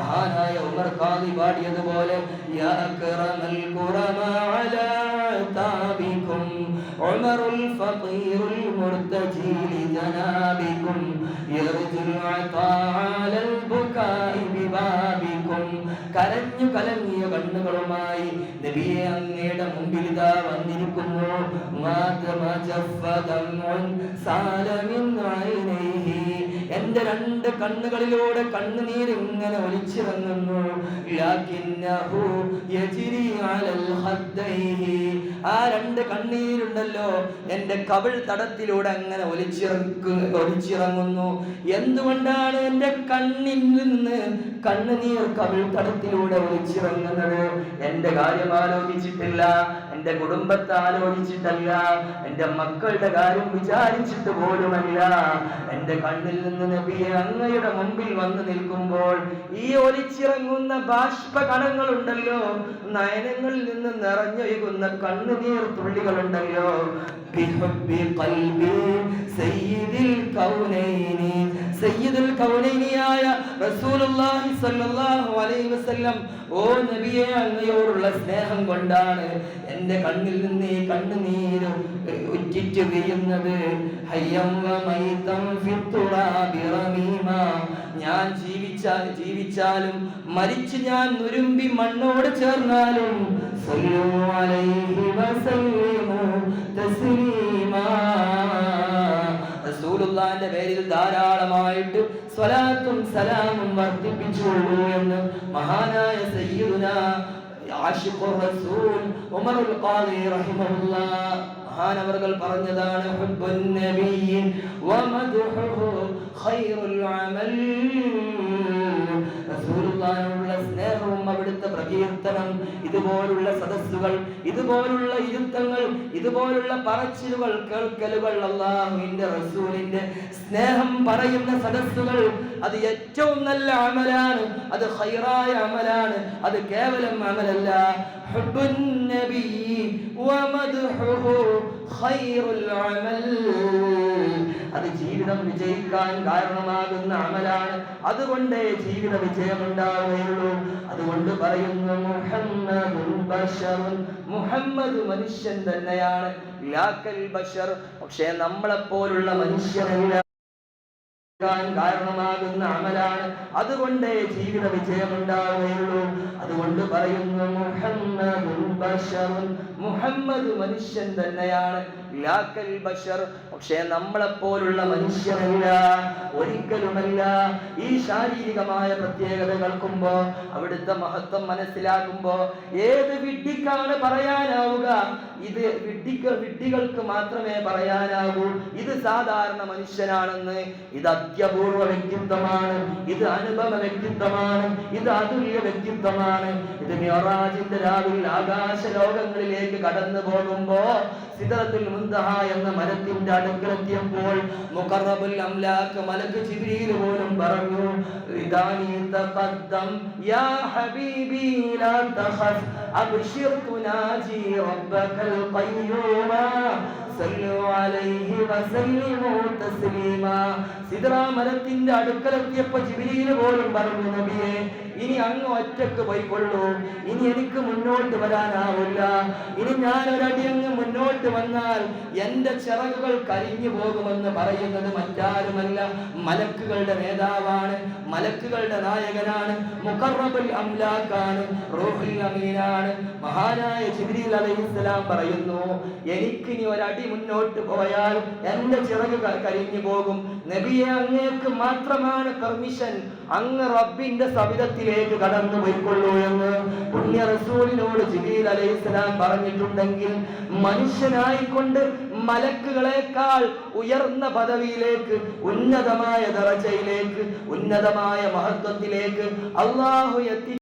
മഹാനായ ഉമർ ഖാദി പാടിയതുപോലെ യാ അക്റമൽ ഖുറമാ അലാ താബികും ഉമറുൽ ഫഖീറുൽ മുർതജി ബിബാബിക്കും കരഞ്ഞു കലങ്ങിയ കണ്ണുകളുമായി നബിയെ അങ്ങയുടെ മുമ്പിൽ ഇതാ വന്നിരിക്കുന്നു. ജഫദമുൻ സാലമിൻ രണ്ട് കണ്ണുകളിലൂടെ കണ്ണുനീര് ഇങ്ങനെ അലൽ ഖദ്ദൈഹി ആ രണ്ട് കണ്ണീരുണ്ടല്ലോ. എന്റെ കവിൾ തടത്തിലൂടെ അങ്ങനെ ഒലിച്ചിറങ്ങു ഒലിച്ചിറങ്ങുന്നു. എന്തുകൊണ്ടാണ് എന്റെ കണ്ണിൽ നിന്ന് കണ്ണുനീർ കവിൾ തടത്തിലൂടെ ഒലിച്ചിറങ്ങുന്നത്? എന്റെ കാര്യം ആലോചിച്ചിട്ടില്ല. എന്റെ കുടുംബത്തെ ആലോചിച്ചിട്ടല്ല എന്റെ മക്കളുടെ കാര്യം വിചാരിച്ചിട്ട് പോലുമല്ല. എന്റെ കണ്ണിൽ നിന്ന് നബിയെ അങ്ങയുടെ മുമ്പിൽ വന്നു നിൽക്കുമ്പോൾ ഈ ഒലിച്ചിറങ്ങുന്ന ബാഷ്പ കണങ്ങളുണ്ടല്ലോ നയനങ്ങളിൽ നിന്ന് നിറഞ്ഞൊഴുകുന്ന കണ്ണുനീർ തുള്ളികളുണ്ടല്ലോ. ബിഹബ്ബി ഖൽബി സയ്യിദിൽ കൗനൈനി കൗനൈനിയായ റസൂലുള്ളാഹി സ്വല്ലല്ലാഹു അലൈഹി വസല്ലം ഓ നബിയെ അങ്ങയോടുള്ള സ്നേഹം കൊണ്ടാണ് എന്റെ കണ്ണിൽ നിന്ന് ഈ കണ്ണുനീര് ഉറ്റിറ്റ് വീഴുന്നത്. ഞാൻ ജീവിച്ചാൽ ജീവിച്ചാലും മരിച്ചു ഞാൻ നുരുമ്പി മണ്ണോട് ചേർന്നാലും സല്ലു അലൈഹി വസല്ലം തസ്ലീമാ റസൂലുള്ളാന്റെ പേരിൽ ധാരാളമായിട്ട് സ്വലാത്തും സലാമും വർദ്ധിപ്പിച്ചുകൊള്ളൂ എന്ന് മഹാനായ സയ്യിദുന ആഷിഖുർ റസൂൽ ഉമറുൽ ഖാദി റഹിമഹുല്ലാ മഹാനവർകൾ പറഞ്ഞതാണ് ഹുബ്ബുൻ വമദ്ഹുഹു ഖൈറുൽ അമൽ. പ്രകീർത്തനം ഇതുപോലുള്ള സദസ്സുകൾ ഇതുപോലുള്ള ഇരുത്തങ്ങൾ ഇതുപോലുള്ള പറച്ചിലുകൾ കേൾക്കലുകൾ അള്ളാഹുവിന്റെ റസൂലിന്റെ സ്നേഹം പറയുന്ന സദസ്സുകൾ അത് ഏറ്റവും നല്ല അമലാണ് അത് ഹൈറായ അമലാണ് അത് കേവലം അമലല്ല. ഹുബ്ബുൻ നബി വമദ്ഹുഹു ഖൈറുൽ അമൽ. അത് ജീവിതം വിജയിക്കാൻ കാരണമാകുന്ന അമലാണ്. അതുകൊണ്ടേ ജീവിത വിജയം ഉണ്ടാവുകയുള്ളൂ അതുകൊണ്ട് പറയുന്നു മുഹമ്മദ് മനുഷ്യൻ തന്നെയാണ്. ബഷർ. പക്ഷേ നമ്മളെപ്പോലുള്ള മനുഷ്യരല്ല. കാരണമാകുന്ന അമലാണ്. അതുകൊണ്ടേ ജീവിത വിജയം ഉണ്ടാവുകയുള്ളൂ അതുകൊണ്ട് പറയുന്നു മുഹമ്മദ് മുഹമ്മദ് മനുഷ്യൻ തന്നെയാണ്. ബഷർ പക്ഷേ നമ്മളെപ്പോലുള്ള മനുഷ്യരല്ല ഒരിക്കലുമല്ല. ഈ ശാരീരികമായ പ്രത്യേകത കേൾക്കുമ്പോ അവിടുത്തെ മഹത്വം മനസ്സിലാക്കുമ്പോ ഏത് വിഡ്ഢിക്കാണ് പറയാനാവുക? ഇത് വിഡ്ഢിക്ക വിഡ്ഢികൾക്ക് മാത്രമേ പറയാനാവൂ ഇത് സാധാരണ മനുഷ്യനാണെന്ന്. ഇത് അത്യപൂർവ വ്യക്തിത്വമാണ്. ഇത് അനുപമ വ്യക്തിത്വമാണ്. ഇത് അതുല്യ വ്യക്തിത്വമാണ്. ഇത് മ്യോറാജിന്റെ രാവിൽ ആകാശ ലോകങ്ങളിലേക്ക് കടന്നു പോകുമ്പോ സിതറത്തിൽ മുന്തഹ എന്ന മരത്തിന്റെ അടുക്കലെത്തിയപ്പോൾ മുഖറബുൽ അംലാക്ക് മലക്ക് ജിബ്രീൽ പോലും പറഞ്ഞു ഇദാനി തഖദ്ദം യാ ഹബീബി ലാ തഖഫ് അബ്ശിർ തുനാജി റബ്ബകൽ ഖയ്യൂമ സല്ലു അലൈഹി വസല്ലിമു തസ്ലീമ. സിദ്റ മരത്തിന്റെ അടുക്കലെത്തിയപ്പോ ജിബ്രീൽ പോലും പറഞ്ഞു നബിയെ ഇനി അങ്ങ് ഒറ്റയ്ക്ക് പോയിക്കൊള്ളൂ. ഇനി എനിക്ക് മുന്നോട്ട് വരാനാവില്ല. ഇനി ഞാൻ ഒരടി അങ്ങ് മുന്നോട്ട് വന്നാൽ എന്റെ ചിറകുകൾ കരിഞ്ഞു പോകുമെന്ന് പറയുന്നത് മറ്റാരുമല്ല. മലക്കുകളുടെ നേതാവാണ് മലക്കുകളുടെ നായകനാണ് മുഖറബുൽ അംലാക്കാണ് അമീനാണ്. മഹാനായ ജിബ്രീൽ അലൈഹിസ്സലാം പറയുന്നു എനിക്കിനി ഒരടി മുന്നോട്ട് പോയാൽ എന്റെ ചിറക് കരിഞ്ഞു പോകും. നബിയെ അങ്ങേക്ക് മാത്രമാണ് പെർമിഷൻ. അങ്ങ് റബ്ബിന്റെ സവിധത്തിലേക്ക് കടന്നു പോയിക്കൊള്ളൂ എന്ന് പുണ്യ റസൂലിനോട് ജിബീൽ അലൈഹിസ്സലാം പറഞ്ഞിട്ടുണ്ടെങ്കിൽ മനുഷ്യനായിക്കൊണ്ട് മലക്കുകളെക്കാൾ ഉയർന്ന പദവിയിലേക്ക് ഉന്നതമായ ദറജയിലേക്ക് ഉന്നതമായ മഹത്വത്തിലേക്ക് അള്ളാഹു എത്തി